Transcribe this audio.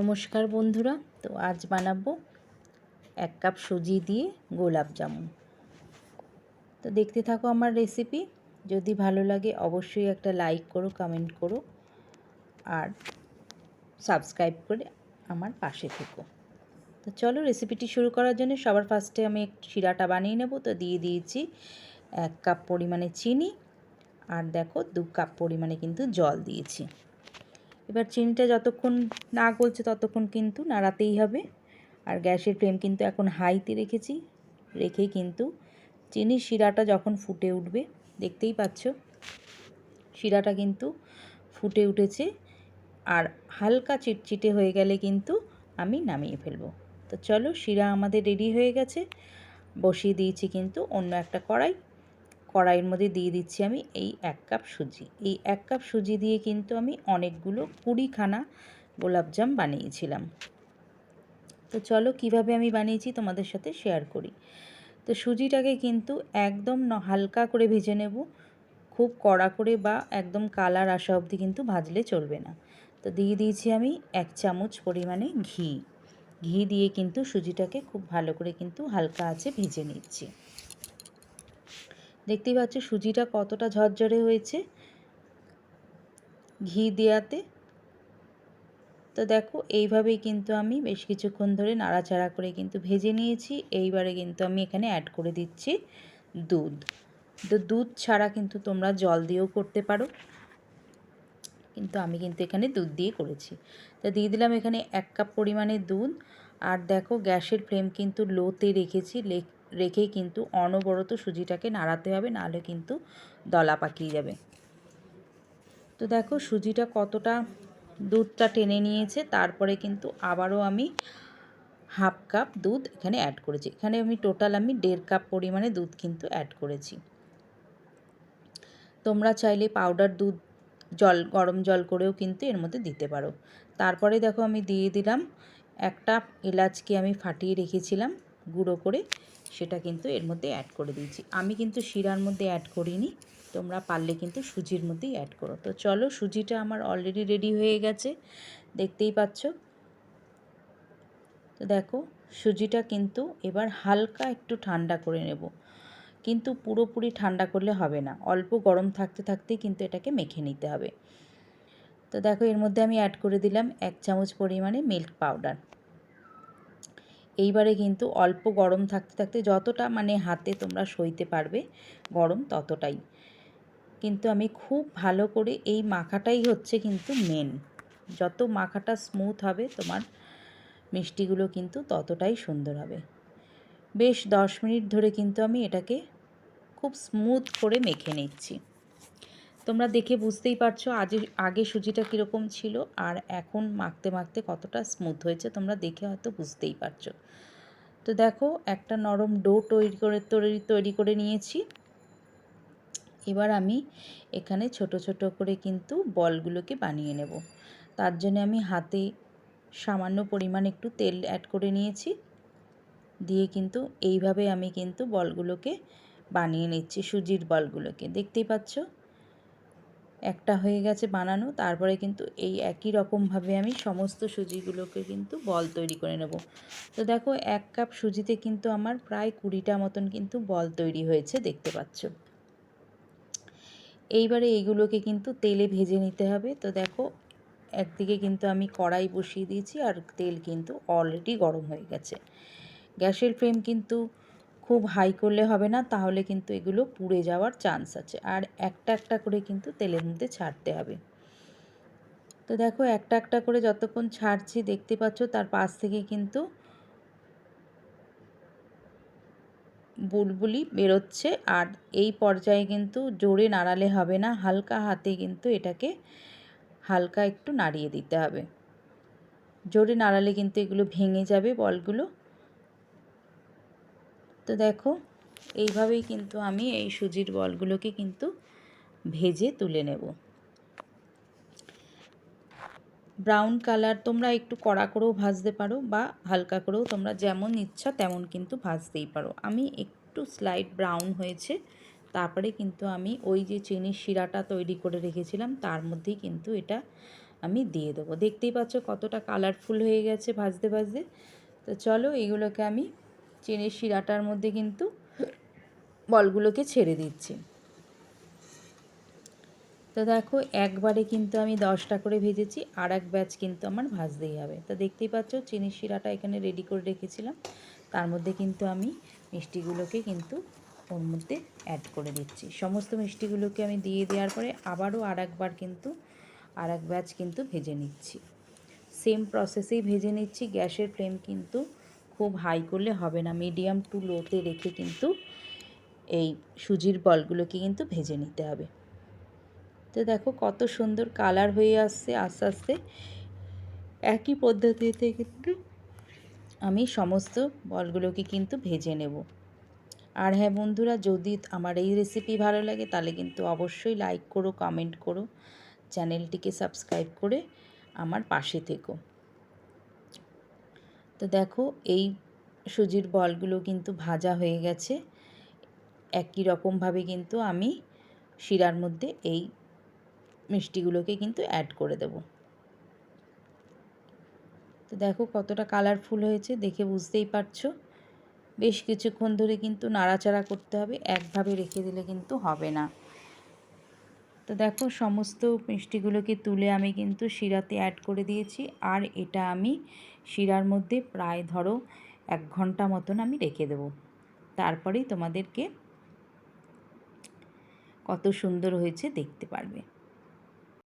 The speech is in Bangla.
নমস্কার বন্ধুরা, তো আজ বানাবো এক কাপ সুজি দিয়ে গোলাপ জামুন। তো দেখতে থাকো আমার রেসিপি যদি ভালো লাগে অবশ্যই একটা লাইক করো কমেন্ট করো, আর সাবস্ক্রাইব করে আমার পাশে থেকো। তো চলো রেসিপিটি শুরু করার জন্য সবার ফার্স্টে আমি শিরাটা বানিয়ে নেব। তো দিয়ে দিয়েছি এক কাপ পরিমাণে চিনি, আর দেখো দু কাপ পরিমাণে কিন্তু জল দিয়েছি। এবার চিনিটা যতক্ষণ না গলছে ততক্ষণ কিন্তু নাড়াতেই হবে। আর গ্যাসের ফ্লেম কিন্তু এখন হাইতে রেখেছি। রেখে কিন্তু চিনির শিরাটা যখন ফুটে উঠবে, দেখতেই পাচ্ছ? শিরাটা কিন্তু ফুটে উঠেছে আর হালকা চিটচিটে হয়ে গেলে কিন্তু আমি নামিয়ে ফেলব। তো চলো, শিরা আমাদের রেডি হয়ে গেছে। বসিয়ে দিয়েছি কিন্তু অন্য একটা কড়াই। কড়াইয়ের মধ্যে দিয়ে দিচ্ছি আমি এই এক কাপ সুজি। এই এক কাপ সুজি দিয়ে কিন্তু আমি অনেকগুলো কুড়িখানা গোলাপজাম বানিয়েছিলাম। তো চলো কীভাবে আমি বানিয়েছি তোমাদের সাথে শেয়ার করি। তো সুজিটাকে কিন্তু একদম হালকা করে ভেজে নেব। খুব কড়া করে বা একদম কালার আসা অবধি কিন্তু ভাজলে চলবে না। তো দিয়ে দিয়েছি আমি এক চামচ পরিমাণে ঘি। ঘি দিয়ে কিন্তু সুজিটাকে খুব ভালো করে কিন্তু হালকা আছে ভেজে নিচ্ছি। দেখতেই পাচ্ছ সুজিটা কতটা ঝরঝরে হয়েছে। ঘি দেওয়াতে। তো দেখো, এইভাবেই কিন্তু আমি বেশ কিছুক্ষণ ধরে নাড়াচাড়া করে কিন্তু ভেজে নিয়েছি। এইবারে কিন্তু আমি এখানে অ্যাড করে দিচ্ছি দুধ। তো দুধ ছাড়া কিন্তু তোমরা জল দিয়েও করতে পারো। কিন্তু আমি কিন্তু এখানে দুধ দিয়ে করেছি। তো দিয়ে দিলাম এখানে এক কাপ পরিমাণে দুধ। আর দেখো, গ্যাসের ফ্লেম কিন্তু লোতে রেখেছি। রেখেই কিন্তু অনবরত সুজিটাকে নাড়াতে হবে, নাহলে কিন্তু দলা পাকিয়ে যাবে। তো দেখো সুজিটা কতটা দুধটা টেনে নিয়েছে, তারপরে কিন্তু আবারও আমি হাফ কাপ দুধ এখানে অ্যাড করেছি। এখানে আমি টোটাল আমি দেড় কাপ পরিমাণে দুধ কিন্তু অ্যাড করেছি। তোমরা চাইলে পাউডার দুধ জল, গরম জল করেও কিন্তু এর মধ্যে দিতে পারো। তারপরে দেখো আমি দিয়ে দিলাম একটা এলাচকে আমি ফাটিয়ে রেখেছিলাম। গুঁড়ো করে সেটা কিন্তু এর মধ্যে অ্যাড করে দিয়েছি। আমি কিন্তু শিরার মধ্যে অ্যাড করিনি, তোমরা পারলে কিন্তু সুজির মধ্যেই অ্যাড করো। তো চলো, সুজিটা আমার অলরেডি রেডি হয়ে গেছে, দেখতেই পাচ্ছ? তো দেখো, সুজিটা কিন্তু এবার হালকা একটু ঠান্ডা করে নেব। কিন্তু পুরোপুরি ঠান্ডা করলে হবে না, অল্প গরম থাকতে থাকতেই কিন্তু এটাকে মেখে নিতে হবে। তো দেখো, এর মধ্যে আমি অ্যাড করে দিলাম এক চামচ পরিমাণে মিল্ক পাউডার এইবারে কিন্তু অল্প গরম থাকতে থাকতে যতটা মানে হাতে তোমরা সইতে পারবে গরম ততটাই। কিন্তু আমি খুব ভালো করে এই মাখাটাই হচ্ছে কিন্তু মেন যত মাখাটা স্মুথ হবে তোমার মিষ্টিগুলো কিন্তু ততটাই সুন্দর হবে। বেশ দশ মিনিট ধরে কিন্তু আমি এটাকে খুব স্মুথ করে মেখে নিচ্ছি। তোমরা দেখে বুঝতেই পারছ আজ, আগে সুজিটা কীরকম ছিল আর এখন মাখতে মাখতে কতটা স্মুথ হয়েছে, তোমরা দেখে হয়তো বুঝতেই পারছ। তো দেখো, একটা নরম ডো তৈরি করে, তৈরি তৈরি করে নিয়েছি। এবার আমি এখানে ছোট ছোট করে কিন্তু বলগুলোকে বানিয়ে নেব। তার জন্য আমি হাতে সামান্য পরিমাণ একটু তেল অ্যাড করে নিয়েছি। দিয়ে কিন্তু এইভাবে আমি কিন্তু বলগুলোকে বানিয়ে নিচ্ছি, সুজির বলগুলোকে। দেখতেই পাচ্ছ? একটা হয়ে গেছে বানানো, তারপরে কিন্তু এই একই রকমভাবে আমি সমস্ত সুজিগুলোকে কিন্তু বল তৈরি করে নেব। তো দেখো, এক কাপ সুজিতে কিন্তু আমার প্রায় কুড়িটা মতন কিন্তু বল তৈরি হয়েছে, দেখতে পাচ্ছ। এইবারে এইগুলোকে কিন্তু তেলে ভেজে নিতে হবে। তো দেখো, একদিকে কিন্তু আমি কড়াই বসিয়ে দিয়েছি, আর তেল কিন্তু অলরেডি গরম হয়ে গেছে। গ্যাসের ফ্লেম কিন্তু খুব হাই করলে হবে না, তাহলে কিন্তু এগুলো পুড়ে যাওয়ার চান্স আছে। আর একটা একটা করে কিন্তু তেলের মধ্যে ছাড়তে হবে। তো দেখো, একটা একটা করে যতক্ষণ ছাড়ছি, দেখতে পাচ্ছ তার পাশ থেকে কিন্তু বুলবুলি বেরোচ্ছে। আর এই পর্যায়ে কিন্তু জোরে নাড়ালে হবে না, হালকা হাতে কিন্তু এটাকে হালকা একটু নাড়িয়ে দিতে হবে। জোরে নাড়ালে কিন্তু এগুলো ভেঙে যাবে বলগুলো। তো দেখো, এইভাবেই কিন্তু আমি এই সুজির বলগুলোকে কিন্তু ভেজে তুলে নেব। ব্রাউন কালার তোমরা একটু কড়া করেও ভাজতে পারো বা হালকা করেও তোমরা যেমন ইচ্ছা তেমন কিন্তু ভাজতেই পারো। আমি একটু স্লাইড ব্রাউন হয়েছে, তারপরে কিন্তু আমি ওই যে চিনির শিরাটা তৈরি করে রেখেছিলাম, তার মধ্যেই কিন্তু এটা আমি দিয়ে দেবো। দেখতেই পাচ্ছ কতটা কালারফুল হয়ে গেছে ভাজতে ভাজতে। তো চলো এগুলোকে আমি চিনির শিরাটার মধ্যে কিন্তু বলগুলোকে ছেড়ে দিচ্ছি। তো দেখো, একবারে কিন্তু আমি দশটা করে ভেজেছি, আর এক ব্যাচ কিন্তু আমার ভাজতেই হবে। তো দেখতেই পাচ্ছ, চিনির শিরাটা এখানে রেডি করে রেখেছিলাম। তার মধ্যে কিন্তু আমি মিষ্টিগুলোকে কিন্তু ওর মধ্যে অ্যাড করে দিচ্ছি। সমস্ত মিষ্টিগুলোকে আমি দিয়ে দেওয়ার পরে আবারও আর একবার কিন্তু, আর এক ব্যাচ কিন্তু ভেজে নিচ্ছি। সেম প্রসেসেই ভেজে নিচ্ছি, গ্যাসের ফ্লেম কিন্তু খুব হাই করলে হবে না। মিডিয়াম টু লোতে রেখে কিন্তু এই সুজির বলগুলোকে কিন্তু ভেজে নিতে হবে। তো দেখো কত সুন্দর কালার হয়ে আসছে আস্তে আস্তে। একই পদ্ধতিতে কিন্তু আমি সমস্ত বলগুলোকে কিন্তু ভেজে নেব। আর হ্যাঁ বন্ধুরা, যদি আমার এই রেসিপি ভালো লাগে তাহলে কিন্তু অবশ্যই লাইক করো কমেন্ট করো চ্যানেলটিকে সাবস্ক্রাইব করে আমার পাশে থেকো। তো দেখো, এই সুজির বলগুলো কিন্তু ভাজা হয়ে গেছে। একই রকমভাবে কিন্তু আমি শিরার মধ্যে এই মিষ্টিগুলোকে কিন্তু অ্যাড করে দেব। তো দেখো কতটা কালারফুল হয়েছে, দেখে বুঝতেই পারছ। বেশ কিছুক্ষণ ধরে কিন্তু নাড়াচাড়া করতে হবে, একভাবে রেখে দিলে কিন্তু হবে না। তো দেখো, সমস্ত মিষ্টিগুলোকে তুলে আমি কিন্তু শিরাতে অ্যাড করে দিয়েছি। আর এটা আমি শিরার মধ্যে প্রায় ধরো এক ঘণ্টা মতন আমি রেখে দেব। তারপরেই তোমাদেরকে কত সুন্দর হয়েছে দেখতে পারবে।